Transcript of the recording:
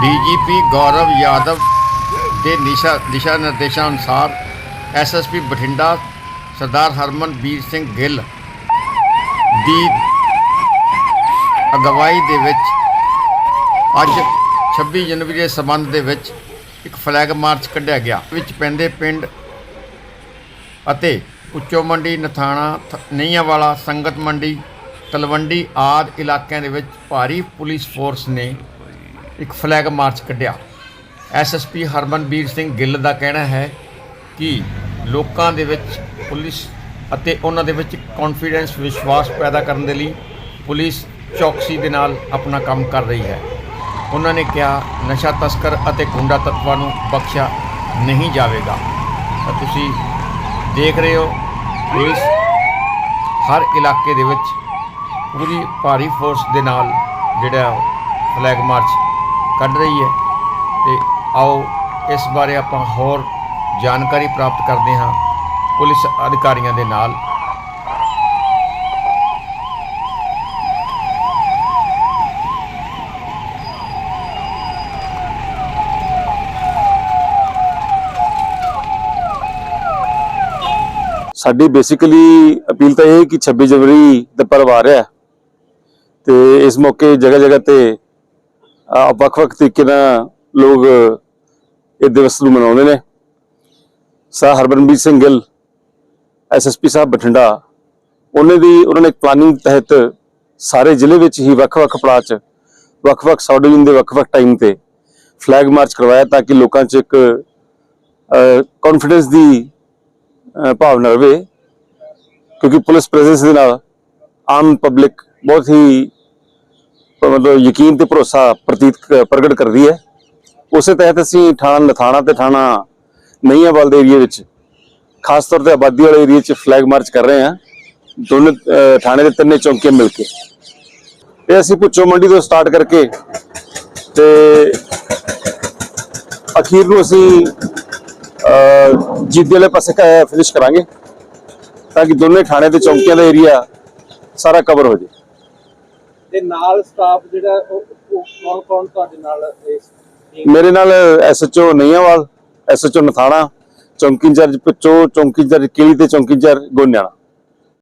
DGP ਗੌਰਵ ਯਾਦਵ ਦੇ ਨਿਸ਼ਾ ਦਿਸ਼ਾ ਨਿਰਦੇਸ਼ਾਂ ਅਨੁਸਾਰ ਐਸਐਸਪੀ ਬਠਿੰਡਾ ਸਰਦਾਰ ਹਰਮਨਵੀਰ ਸਿੰਘ ਗਿੱਲ ਦੀ ਅਗਵਾਈ ਦੇ ਵਿੱਚ ਅੱਜ 26 ਜਨਵਰੀ ਦੇ ਸਬੰਧ ਦੇ ਵਿੱਚ ਇੱਕ ਫਲੈਗ ਮਾਰਚ ਕੱਢਿਆ ਗਿਆ। ਵਿੱਚ ਪੈਂਦੇ ਪਿੰਡ ਅਤੇ ਉੱਚੋ ਮੰਡੀ, ਨਥਾਣਾ, ਥ- ਨਈਆਂਵਾਲਾ, ਸੰਗਤ ਮੰਡੀ, ਤਲਵੰਡੀ ਆਦ ਇਲਾਕਿਆਂ ਦੇ ਵਿੱਚ ਭਾਰੀ ਪੁਲਿਸ ਫੋਰਸ ਨੇ ਇੱਕ ਫਲੈਗ ਮਾਰਚ ਕੱਢਿਆ। ਐਸਐਸਪੀ ਹਰਮਨਬੀਰ ਸਿੰਘ ਗਿੱਲ ਦਾ ਕਹਿਣਾ ਹੈ ਕਿ ਲੋਕਾਂ ਦੇ ਵਿੱਚ ਪੁਲਿਸ ਅਤੇ ਉਹਨਾਂ ਦੇ ਵਿੱਚ ਕੌਨਫੀਡੈਂਸ ਵਿਸ਼ਵਾਸ ਪੈਦਾ ਕਰਨ ਦੇ ਲਈ ਪੁਲਿਸ ਚੌਕਸੀ ਦੇ ਨਾਲ ਆਪਣਾ ਕੰਮ ਕਰ ਰਹੀ ਹੈ। ਉਹਨਾਂ ਨੇ ਕਿਹਾ, ਨਸ਼ਾ ਤਸਕਰ ਅਤੇ ਗੁੰਡਾ ਤੱਤਵਾਂ ਨੂੰ ਬਖਸ਼ਿਆ ਨਹੀਂ ਜਾਵੇਗਾ। ਤੁਸੀਂ ਦੇਖ ਰਹੇ ਹੋ, ਪੁਲਿਸ ਹਰ ਇਲਾਕੇ ਦੇ ਵਿੱਚ ਪੂਰੀ ਭਾਰੀ ਫੋਰਸ ਦੇ ਨਾਲ ਜਿਹੜਾ ਫਲੈਗ ਮਾਰਚ ਕੱਢ ਰਹੀ ਹੈ। ਤੇ ਆਓ ਇਸ ਬਾਰੇ ਆਪਾਂ ਹੋਰ ਜਾਣਕਾਰੀ ਪ੍ਰਾਪਤ ਕਰਦੇ ਹਾਂ ਪੁਲਿਸ ਅਧਿਕਾਰੀਆਂ ਦੇ ਨਾਲ। ਸਾਡੀ ਬੇਸਿਕਲੀ ਅਪੀਲ ਤਾਂ ਇਹ ਹੈ ਕਿ 26 ਜਨਵਰੀ ਦਾ ਪਰਵ ਹੈ। ਤੇ ਇਸ ਮੌਕੇ ਜਗ੍ਹਾ ਜਗ੍ਹਾ ਤੇ ਵੱਖ-ਵੱਖ ਤਰੀਕੇ ਨਾਲ ਲੋਕ ਇਹ ਦਿਵਸ ਨੂੰ ਮਨਾਉਂਦੇ ਨੇ। ਸਰ ਹਰਬਨਬੀਰ ਸਿੰਘ ਗਿੱਲ ਐਸਐਸਪੀ ਸਾਹਿਬ ਬਠਿੰਡਾ, ਉਹਨੇ ਦੀ ਉਹਨਾਂ ਨੇ ਪਲਾਨਿੰਗ ਤਹਿਤ ਸਾਰੇ ਜ਼ਿਲ੍ਹੇ ਵਿੱਚ ਹੀ ਵੱਖ-ਵੱਖ ਪੜਾਅ 'ਚ ਵੱਖ-ਵੱਖ ਸਬ ਡਿਵੀਜ਼ਨ ਦੇ ਵੱਖ-ਵੱਖ ਟਾਈਮ ਤੇ ਫਲੈਗ ਮਾਰਚ ਕਰਵਾਇਆ ਤਾਂ ਕਿ ਲੋਕਾਂ 'ਚ ਇੱਕ ਕੌਨਫੀਡੈਂਸ ਦੀ ਭਾਵਨਾ ਰਵੇ। ਕਿਉਂਕਿ ਪੁਲਿਸ ਪ੍ਰੈਜ਼ੈਂਸ ਦੇ ਨਾਲ ਆਮ ਪਬਲਿਕ ਬਹੁਤ ਹੀ ਮਤਲਬ ਯਕੀਨ ਤੇ ਭਰੋਸਾ ਪ੍ਰਤੀਤ ਕ- ਪ੍ਰਗਟ ਕਰਦੀ ਹੈ। ਉਸੇ ਤਹਿਤ ਅਸੀਂ ਥਾਣਾ ਨਥਾਣਾ ਤੇ ਥਾਣਾ ਨਈਆਂਵਾਲ ਦੇ ਏਰੀਆ ਵਿੱਚ ਖਾਸ ਤੌਰ ਤੇ ਆਬਾਦੀ ਵਾਲੇ ਏਰੀਆ 'ਚ ਫਲੈਗ ਮਾਰਚ ਕਰ ਰਹੇ ਹਾਂ। ਦੋਨੇ ਥਾਣੇ ਦੇ ਤਿੰਨੇ ਚੌਂਕੀਆਂ ਮਿਲ ਕੇ। ਇਹ ਅਸੀਂ ਪੁੱਛੋ ਮੰਡੀ ਤੋਂ ਸਟਾਰਟ ਕਰਕੇ ਤੇ ਅਖੀਰ ਨੂੰ ਅਸੀਂ ਅਹ ਵਾਲੇ ਪਾਸੇ ਫਿਨਿਸ਼ ਕਰਾਂਗੇ ਤਾਂ ਕਿ ਦੋਨੇ ਥਾਣੇ ਤੇ ਚੌਂਕੀਆਂ ਦਾ ਏਰੀਆ ਸਾਰਾ ਕਵਰ ਹੋ ਜਾਵੇ ਤੇ ਨਾਲ ਸਟਾਫ ਜਿਹੜਾ ਉਹ ਕੌਣ ਕੌਣ ਤੁਹਾਡੇ ਨਾਲ ਇਸ ਮੇਰੇ ਨਾਲ ਐਸਐਚਓ ਨਈਆਂਵਾਲ ਐਸਐਚਓ ਨਥਾਣਾ, ਚੌਂਕੀ ਇੰਚਾਰਜ ਪਿੱਚੋ ਚੌਂਕੀ ਇੰਚਾਰਜ ਕਿਲੀ ਤੇ ਚੌਂਕੀ ਇੰਚਾਰਜ ਗੋਨਿਆਣਾ।